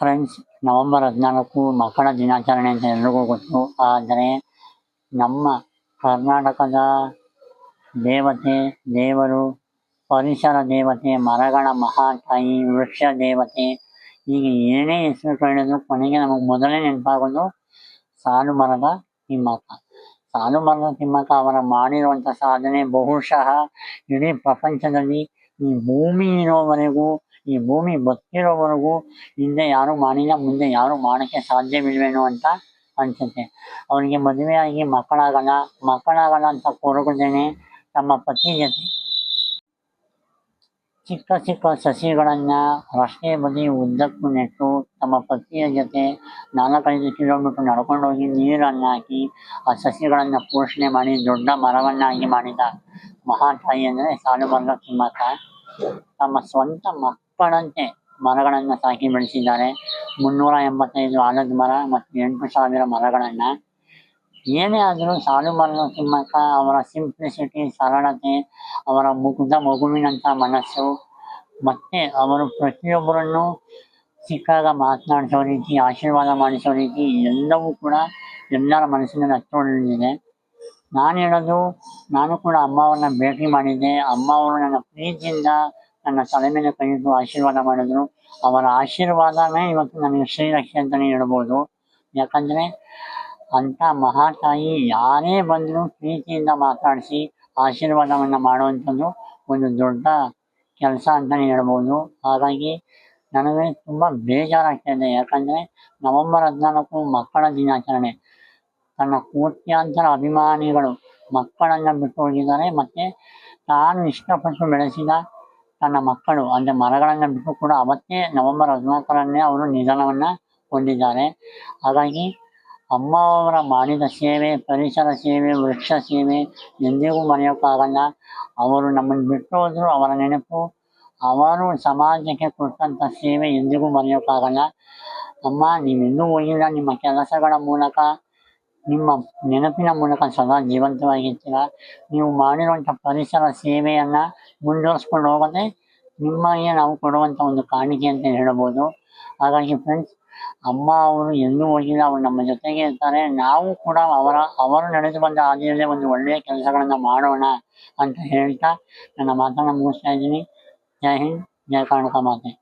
Friends November ಹದಿನಾಲ್ಕು ಮಕ್ಕಳ ದಿನಾಚರಣೆ ಅಂತ ಎಲ್ರಿಗೂ ಗೊತ್ತು. ಆದರೆ ನಮ್ಮ ಕರ್ನಾಟಕದ ದೇವತೆ, ದೇವರು, ಪರಿಸರ ದೇವತೆ, ಮರಗಳ ಮಹಾತಾಯಿ, ವೃಕ್ಷ ದೇವತೆ, ಹೀಗೆ ಏನೇ ಹೆಸರು ಹೇಳಿದ್ರು ಕೊನೆಗೆ ನಮಗೆ ಮೊದಲೇ ನೆನಪಾಗೋದು ಸಾಲು ಮರದ ತಿಮ್ಮಕ್ಕ. ಸಾಲು ಮರದ ತಿಮ್ಮಕ್ಕ ಅವರ ಮಾಡಿರುವಂಥ ಸಾಧನೆ ಬಹುಶಃ ಇಡೀ ಪ್ರಪಂಚದಲ್ಲಿ ಈ ಭೂಮಿ ಇರೋವರೆಗೂ ಈ ಭೂಮಿ ಬದುಕಿರೋವರೆಗೂ ಹಿಂದೆ ಯಾರು ಮಾಡಿಲ್ಲ, ಮುಂದೆ ಯಾರು ಮಾಡೋಕ್ಕೆ ಸಾಧ್ಯವಿಲ್ವೇನೋ ಅಂತ ಅನ್ಸುತ್ತೆ. ಅವರಿಗೆ ಮದುವೆಯಾಗಿ ಮಕ್ಕಳಾಗಲ್ಲ ಮಕ್ಕಳಾಗಲ್ಲ ಅಂತ ಕೊರಗದೇನೆ ತಮ್ಮ ಪತಿ ಜೊತೆ. ಚಿಕ್ಕ ಚಿಕ್ಕ ಸಸಿಗಳನ್ನು ರಸ್ತೆ ಬದಿ ಉದ್ದಕ್ಕೂ ನೆಟ್ಟು ತಮ್ಮ ಪತಿಯ ಜೊತೆ ನಾಲ್ಕೈದು ಕಿಲೋಮೀಟರ್ ನಡ್ಕೊಂಡೋಗಿ ನೀರನ್ನು ಹಾಕಿ ಆ ಸಸಿಗಳನ್ನು ಪೋಷಣೆ ಮಾಡಿ ದೊಡ್ಡ ಮರವನ್ನಾಗಿ ಮಾಡಿದ. ಮಹಾತಾಯಿ ಅಂದರೆ ಸಾಲುಮರದ ತಿಮ್ಮಕ್ಕ. ತಮ್ಮ ಸ್ವಂತ ಮಕ್ಕಳಂತೆ ಮರಗಳನ್ನು ಸಾಕಿ ಬೆಳೆಸಿದ್ದಾರೆ. ಮುನ್ನೂರ ಎಂಬತ್ತೈದು ಆಲದ ಮರ ಮತ್ತು ಎಂಟು ಸಾವಿರ ಮರಗಳನ್ನ. ಏನೇ ಆದರೂ ಸಾಲು ಮರದ ತಿಮ್ಮಕ್ಕ ಅವರ ಸಿಂಪ್ಲಿಸಿಟಿ, ಸರಳತೆ, ಅವರ ಮುಗ್ಧ ಮಗುವಿನಂಥ ಮನಸ್ಸು, ಮತ್ತೆ ಅವರು ಪ್ರತಿಯೊಬ್ಬರನ್ನು ಸಿಕ್ಕಾಗ ಮಾತನಾಡಿಸೋ ರೀತಿ, ಆಶೀರ್ವಾದ ಮಾಡಿಸೋ ರೀತಿ, ಎಲ್ಲವೂ ಕೂಡ ಎಲ್ಲರ ಮನಸ್ಸಿನಲ್ಲಿ ಹತ್ತಿದೆ ನಾನು ಹೇಳೋದು, ನಾನು ಕೂಡ ಅಮ್ಮವ್ರನ್ನ ಭೇಟಿ ಮಾಡಿದ್ದೆ. ಅಮ್ಮ ಅವರು ನನ್ನ ಪ್ರೀತಿಯಿಂದ ನನ್ನ ತಲೆ ಮೇಲೆ ಕೈ ಆಶೀರ್ವಾದ ಮಾಡಿದ್ರು. ಅವರ ಆಶೀರ್ವಾದವೇ ಇವತ್ತು ನನಗೆ ಶ್ರೀರಕ್ಷೆ ಅಂತಲೇ ಹೇಳ್ಬೋದು. ಯಾಕಂದರೆ ಅಂಥ ಮಹಾತಾಯಿ ಯಾರೇ ಬಂದರೂ ಪ್ರೀತಿಯಿಂದ ಮಾತಾಡಿಸಿ ಆಶೀರ್ವಾದವನ್ನು ಮಾಡುವಂಥದ್ದು ಒಂದು ದೊಡ್ಡ ಕೆಲಸ ಅಂತಲೇ ಹೇಳ್ಬೋದು. ಹಾಗಾಗಿ ನನಗೆ ತುಂಬ ಬೇಜಾರಾಗ್ತಾ ಇದೆ ಯಾಕಂದರೆ ನವೆಂಬರ್ ಹದಿನಾಲ್ಕು ಮಕ್ಕಳ ದಿನಾಚರಣೆ. ತನ್ನ ಕೋಟ್ಯಾಂತರ ಅಭಿಮಾನಿಗಳು ಮಕ್ಕಳನ್ನು ಬಿಟ್ಟು ಹೋಗಿದ್ದಾರೆ ಮತ್ತು ತಾನು ಇಷ್ಟಪಟ್ಟು ಬೆಳೆಸಿದ ತನ್ನ ಮಕ್ಕಳು, ಅಂದರೆ ಮರಗಳನ್ನು ಬಿಟ್ಟು ಕೂಡ ಅವತ್ತೇ ನವೆಂಬರ್ ಹದಿನಾಲ್ಕರನ್ನೇ ಅವರು ನಿಧನವನ್ನ ಹೊಂದಿದ್ದಾರೆ. ಹಾಗಾಗಿ ಅಮ್ಮ ಅವರ ಮಾಡಿದ ಸೇವೆ, ಪರಿಸರ ಸೇವೆ, ವೃಕ್ಷ ಸೇವೆ ಎಂದಿಗೂ ಮರೆಯೋಕ್ಕಾಗಲ್ಲ ಅವರು ನಮ್ಮನ್ನು ಬಿಟ್ಟು ಹೋದ್ರು ಅವರ ನೆನಪು, ಅವರು ಸಮಾಜಕ್ಕೆ ಕೊಟ್ಟಂಥ ಸೇವೆ ಎಂದಿಗೂ ಮರೆಯೋಕ್ಕಾಗಲ್ಲ ಅಮ್ಮ ನೀವೆಲ್ಲೂ ಹೋಗಿಲ್ಲ, ನಿಮ್ಮ ಕೆಲಸಗಳ ಮೂಲಕ, ನಿಮ್ಮ ನೆನಪಿನ ಮೂಲಕ ಸದಾ ಜೀವಂತವಾಗಿರ್ತೀರ? ನೀವು ಮಾಡಿರುವಂಥ ಪರಿಸರ ಸೇವೆಯನ್ನು ಮುಂದುವರಿಸ್ಕೊಂಡು ಹೋಗೋದೇ ನಿಮಗೆ ನಾವು ಕೊಡುವಂಥ ಒಂದು ಕಾಣಿಕೆ ಅಂತ ಹೇಳ್ಬೋದು. ಹಾಗಾಗಿ ಫ್ರೆಂಡ್ಸ್ ಅಮ್ಮ ಅವರು ಎಲ್ಲೂ ಹೋಗಿಲ್ಲ, ಅವರು ನಮ್ಮ ಜೊತೆಗೆ ಇರ್ತಾರೆ. ನಾವು ಕೂಡ ಅವರ, ಅವರು ನಡೆದು ಬಂದ ಹಾದಿಯಲ್ಲೇ ಒಂದು ಒಳ್ಳೆಯ ಕೆಲಸಗಳನ್ನು ಮಾಡೋಣ ಅಂತ ಹೇಳ್ತಾ ನನ್ನ ಮಾತನ್ನು ಮುಗಿಸ್ತಾ ಇದ್ದೀನಿ. ಜೈ ಹಿಂದ್, ಜೈ ಕರ್ನಾಟಕ ಮಾತೆ.